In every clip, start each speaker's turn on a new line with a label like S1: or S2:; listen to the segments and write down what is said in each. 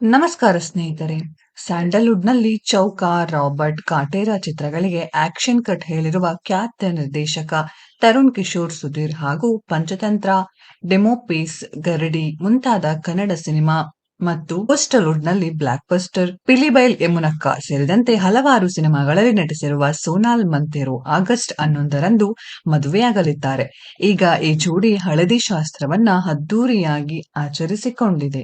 S1: ನಮಸ್ಕಾರ ಸ್ನೇಹಿತರೆ. ಸ್ಯಾಂಡಲ್ವುಡ್ನಲ್ಲಿ ಚೌಕ, ರಾಬರ್ಟ್ ಕಾಟೇರಾ ಚಿತ್ರಗಳಿಗೆ ಆಕ್ಷನ್ ಕಟ್ ಹೇಳಿರುವ ಖ್ಯಾತ ನಿರ್ದೇಶಕ ತರುಣ್ ಕಿಶೋರ್ ಸುಧೀರ್ ಹಾಗೂ ಪಂಚತಂತ್ರ ಡೆಮೋಪೀಸ್ ಗರಡಿ ಮುಂತಾದ ಕನ್ನಡ ಸಿನಿಮಾ ಮತ್ತು ನಲ್ಲಿ ಬ್ಲಾಕ್ ಬಸ್ಟರ್ ಪಿಲಿಬೈಲ್ ಯಮುನಕ್ಕ ಸೇರಿದಂತೆ ಹಲವಾರು ಸಿನಿಮಾಗಳಲ್ಲಿ ನಟಿಸಿರುವ ಸೋನಾಲ್ ಮಂತೇರು ಆಗಸ್ಟ್ ಹನ್ನೊಂದರಂದು ಮದುವೆಯಾಗಲಿದ್ದಾರೆ. ಈಗ ಈ ಜೋಡಿ ಹಳದಿ ಶಾಸ್ತ್ರವನ್ನ ಅದ್ದೂರಿಯಾಗಿ ಆಚರಿಸಿಕೊಂಡಿದೆ.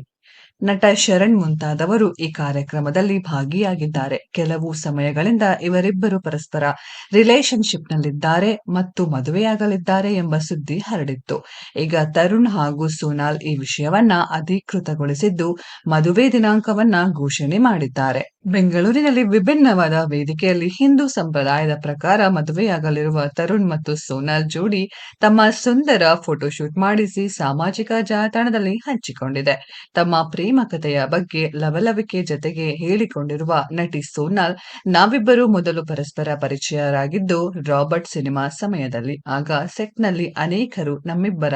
S1: ನಟ ಶರಣ್ ಮುಂತಾದವರು ಈ ಕಾರ್ಯಕ್ರಮದಲ್ಲಿ ಭಾಗಿಯಾಗಿದ್ದಾರೆ. ಕೆಲವು ಸಮಯಗಳಿಂದ ಇವರಿಬ್ಬರು ಪರಸ್ಪರ ರಿಲೇಶನ್ಶಿಪ್ನಲ್ಲಿದ್ದಾರೆ ಮತ್ತು ಮದುವೆಯಾಗಲಿದ್ದಾರೆ ಎಂಬ ಸುದ್ದಿ ಹರಡಿತ್ತು. ಈಗ ತರುಣ್ ಹಾಗೂ ಸೋನಾಲ್ ಈ ವಿಷಯವನ್ನ ಅಧಿಕೃತಗೊಳಿಸಿದ್ದು ಮದುವೆ ದಿನಾಂಕವನ್ನ ಘೋಷಣೆ ಮಾಡಿದ್ದಾರೆ. ಬೆಂಗಳೂರಿನಲ್ಲಿ ವಿಭಿನ್ನವಾದ ವೇದಿಕೆಯಲ್ಲಿ ಹಿಂದೂ ಸಂಪ್ರದಾಯದ ಪ್ರಕಾರ ಮದುವೆಯಾಗಲಿರುವ ತರುಣ್ ಮತ್ತು ಸೋನಾಲ್ ಜೋಡಿ ತಮ್ಮ ಸುಂದರ ಫೋಟೋಶೂಟ್ ಮಾಡಿಸಿ ಸಾಮಾಜಿಕ ಜಾಲತಾಣದಲ್ಲಿ ಹಂಚಿಕೊಂಡಿದೆ. ತಮ್ಮ ಪ್ರೇಮ ಕಥೆಯ ಬಗ್ಗೆ ಲವಲವಿಕೆ ಜತೆಗೆ ಹೇಳಿಕೊಂಡಿರುವ ನಟಿ ಸೋನಾಲ್ ನಾವಿಬ್ಬರು ಮೊದಲು ಪರಸ್ಪರ ಪರಿಚಯರಾಗಿದ್ದು, ರಾಬರ್ಟ್ ಸಿನಿಮಾ ಸಮಯದಲ್ಲಿ ಆಗ ಸೆಟ್ನಲ್ಲಿ ಅನೇಕರು ನಮ್ಮಿಬ್ಬರ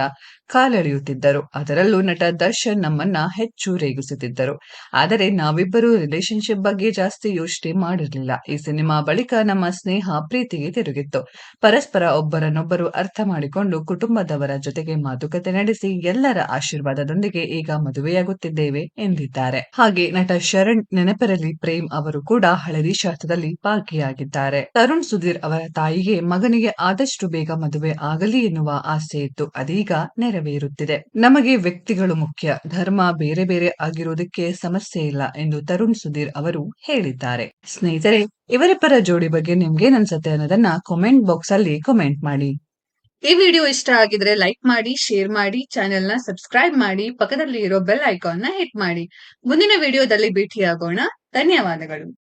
S1: ಕಾಲೆಳೆಯುತ್ತಿದ್ದರು. ಅದರಲ್ಲೂ ನಟ ದರ್ಶನ್ ನಮ್ಮನ್ನ ಹೆಚ್ಚು ರೇಗಿಸುತ್ತಿದ್ದರು. ಆದರೆ ನಾವಿಬ್ಬರು ರಿಲೇಶನ್ಶಿಪ್ ಬಗ್ಗೆ ಜಾಸ್ತಿ ಯೋಚನೆ ಮಾಡಿರಲಿಲ್ಲ. ಈ ಸಿನಿಮಾ ಬಳಿಕ ನಮ್ಮ ಸ್ನೇಹ ಪ್ರೀತಿಗೆ ತಿರುಗಿತ್ತು. ಪರಸ್ಪರ ಒಬ್ಬರನ್ನೊಬ್ಬರು ಅರ್ಥ ಮಾಡಿಕೊಂಡು ಕುಟುಂಬದವರ ಜೊತೆಗೆ ಮಾತುಕತೆ ನಡೆಸಿ ಎಲ್ಲರ ಆಶೀರ್ವಾದದೊಂದಿಗೆ ಈಗ ಮದುವೆಯಾಗುತ್ತಿದ್ದೇವೆ ಎಂದಿದ್ದಾರೆ. ಹಾಗೆ ನಟ ಶರಣ್ ನೆನಪರಲ್ಲಿ ಪ್ರೇಮ್ ಅವರು ಕೂಡ ಹಳದಿ ಶಾಸ್ತ್ರದಲ್ಲಿ ಭಾಗಿಯಾಗಿದ್ದಾರೆ. ತರುಣ್ ಸುಧೀರ್ ಅವರ ತಾಯಿಗೆ ಮಗನಿಗೆ ಆದಷ್ಟು ಬೇಗ ಮದುವೆ ಆಗಲಿ ಎನ್ನುವ ಆಸೆ ಇತ್ತು ಅದೀಗ ನೆರವೇರುತ್ತಿದೆ. ನಮಗೆ ವ್ಯಕ್ತಿಗಳು ಮುಖ್ಯ. ಧರ್ಮ ಬೇರೆ ಬೇರೆ ಆಗಿರುವುದಕ್ಕೆ ಸಮಸ್ಯೆ ಇಲ್ಲ ಎಂದು ತರುಣ್ ಸುಧೀರ್ ಅವರು ಹೇಳಿದ್ದಾರೆ. ಸ್ನೇಹಿತರೆ ಇವರಿಬ್ಬರ ಜೋಡಿ ಬಗ್ಗೆ ನಿಮ್ಗೆ ಅನ್ಸತ್ತೆ ಅನ್ನೋದನ್ನ ಕಾಮೆಂಟ್ ಬಾಕ್ಸ್ ಅಲ್ಲಿ ಕಾಮೆಂಟ್ ಮಾಡಿ.
S2: ಈ ವಿಡಿಯೋ ಇಷ್ಟ ಆಗಿದ್ರೆ ಲೈಕ್ ಮಾಡಿ ಶೇರ್ ಮಾಡಿ ಚಾನೆಲ್ನ ಸಬ್ಸ್ಕ್ರೈಬ್ ಮಾಡಿ ಪಕ್ಕದಲ್ಲಿ ಇರೋ ಬೆಲ್ ಐಕಾನ್ನ ಹಿಟ್ ಮಾಡಿ. ಮುಂದಿನ ವಿಡಿಯೋದಲ್ಲಿ ಭೇಟಿಯಾಗೋಣ. ಧನ್ಯವಾದಗಳು.